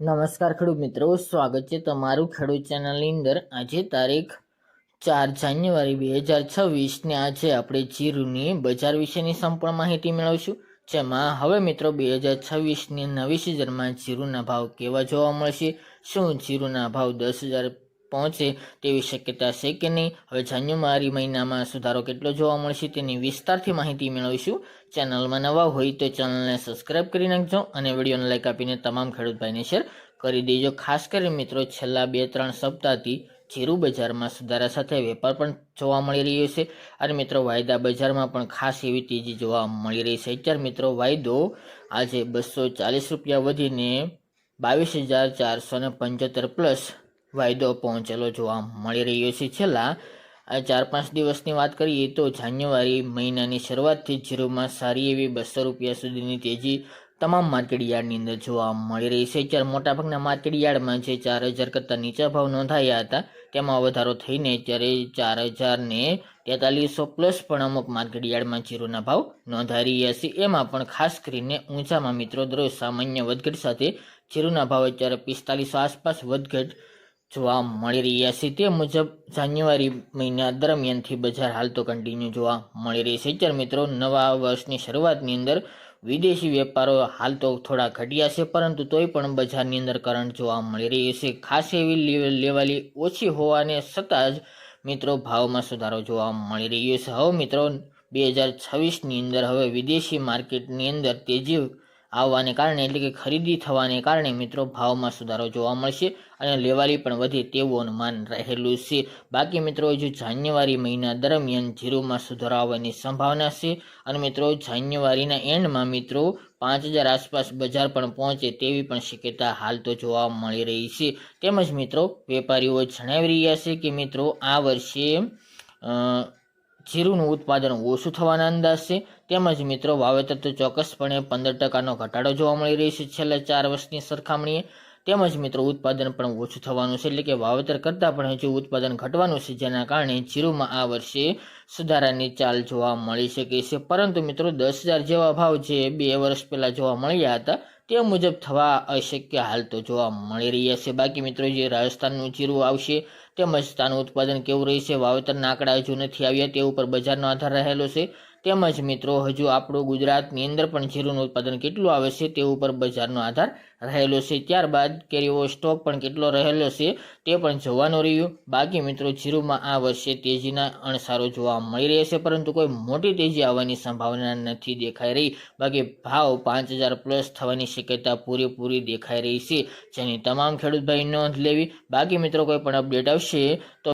નમસ્કાર ખેડૂત મિત્રો, સ્વાગત છે તમારું ખેડૂત ચેનલની અંદર. આજે તારીખ ચાર જાન્યુઆરી બે હજાર છવ્વીસને આજે આપણે જીરુની બજાર વિશેની સંપૂર્ણ માહિતી મેળવીશું. જેમાં હવે મિત્રો બે હજાર છવ્વીસની નવી સિઝનમાં જીરુના ભાવ કેવા જોવા મળશે? શું જીરુના ભાવ દસ હજાર પહોંચે તેવી શક્યતા છે કે નહીં? હવે જાન્યુઆરી મહિનામાં સુધારો કેટલો જોવા મળશે તેની વિસ્તારથી માહિતી મેળવીશું. ચેનલમાં નવા હોય તો ચેનલને સબસ્ક્રાઇબ કરી નાખજો અને વિડીયોને લાઈક આપીને તમામ ખેડૂત ભાઈને શેર કરી દેજો. ખાસ કરીને મિત્રો, છેલ્લા બે ત્રણ સપ્તાહથી જીરું બજારમાં સુધારા સાથે વેપાર પણ જોવા મળી રહ્યો છે. અને મિત્રો, વાયદા બજારમાં પણ ખાસ એવી તેજી જોવા મળી રહી છે. અત્યારે મિત્રો, વાયદો આજે બસો ચાલીસ રૂપિયા વધીને બાવીસ હજાર ચારસો ને પંચોતેર પ્લસ વાયદો પહોંચેલો જોવા મળી રહ્યો છે. છેલ્લા, આ ચાર પાંચ દિવસની વાત કરીએ તો જાન્યુઆરી મહિનાની શરૂઆતથી જીરોમાં સારી એવી બસો રૂપિયા સુધીની તેજી તમામ માર્કેટ યાર્ડની અંદર જોવા મળી રહી છે. અત્યારે મોટાભાગના માર્કેટ યાર્ડમાં જે ચાર હજાર કરતાં નીચા ભાવ નોંધાયા હતા, તેમાં વધારો થઈને અત્યારે ચાર હજારને તેતાલીસો પ્લસ પણ અમુક માર્કેટ યાર્ડમાં જીરોના ભાવ નોંધાઈ રહ્યા છે. એમાં પણ ખાસ કરીને ઊંચામાં મિત્રો દરરોજ સામાન્ય વધઘટ સાથે જીરોના ભાવ અત્યારે પિસ્તાલીસો આસપાસ વધઘટ જોવા મળી રહ્યા છે. તે મુજબ જાન્યુઆરી મહિના દરમિયાનથી બજાર હાલ તો કન્ટિન્યુ જોવા મળી રહી છે. ચાર મિત્રો, નવા વર્ષની શરૂઆતની અંદર વિદેશી વેપારો હાલ તો થોડા ઘટ્યા છે, પરંતુ તોય પણ બજારની અંદર કરંટ જોવા મળી રહી છે. ખાસ એવી લેવાલી ઓછી હોવાને છતાં જ મિત્રો ભાવમાં સુધારો જોવા મળી રહ્યો છે. હવે મિત્રો, બે હજાર છવ્વીસની અંદર હવે વિદેશી માર્કેટની અંદર તેજી આવવાને કારણે એટલે કે ખરીદી થવાને કારણે મિત્રો ભાવમાં સુધારો જોવા મળશે અને લેવાલી પણ વધે તેવું અનુમાન રહેલું છે. બાકી મિત્રો હજુ જાન્યુઆરી મહિના દરમિયાન ઝીરોમાં સુધારો આવવાની સંભાવના છે અને મિત્રો જાન્યુઆરીના એન્ડમાં મિત્રો પાંચ હજાર આસપાસ બજાર પણ પહોંચે તેવી પણ શક્યતા હાલ તો જોવા મળી રહી છે. તેમજ મિત્રો વેપારીઓ જણાવી રહ્યા છે કે મિત્રો આ વર્ષે જીરુનું ઉત્પાદન ઓછું થવાના અંદાજ છે તેમજ મિત્રો વાવેતર તો ચોક્કસપણે પંદર ટકાનો ઘટાડો જોવા મળી રહ્યો છે. છેલ્લા ચાર વર્ષની સરખામણીએ તેમજ મિત્રો ઉત્પાદન પણ ઓછું થવાનું છે, એટલે કે વાવેતર કરતાં પણ હજુ ઉત્પાદન ઘટવાનું છે, જેના કારણે જીરુમાં આ વર્ષે સુધારાની ચાલ જોવા મળી શકે છે. પરંતુ મિત્રો દસ હજાર જેવા ભાવ જે બે વર્ષ પહેલાં જોવા મળ્યા હતા, તે મુજબ થવા અશક્ય હાલ તો જોવા મળી રહ્યા છે. બાકી મિત્રો જે રાજસ્થાનનું જીરું આવશે, તેમજ તાનું ઉત્પાદન કેવું રહેશે, વાવેતરના આંકડા હજુ નથી આવ્યા, તે ઉપર બજારનો આધાર રહેલો છે. તેમજ મિત્રો, હજુ આપણું ગુજરાતની અંદર પણ જીરુનું ઉત્પાદન કેટલું આવે છે તે ઉપર બજારનો આધાર રહેલો છે. ત્યારબાદ કેરીઓ સ્ટોક પણ કેટલો રહેલો છે તે પણ જોવાનું રહ્યું. બાકી મિત્રો, જીરુમાં આ વર્ષે તેજીના અણસારો જોવા મળી રહ્યા છે, પરંતુ કોઈ મોટી તેજી આવવાની સંભાવના નથી દેખાઈ રહી. બાકી ભાવ પાંચ હજાર પ્લસ થવાની શક્યતા પૂરેપૂરી દેખાઈ રહી છે. જેની તમામ ખેડૂત ભાઈ નોંધ લેવી. બાકી મિત્રો, કોઈ પણ અપડેટ આવશે તો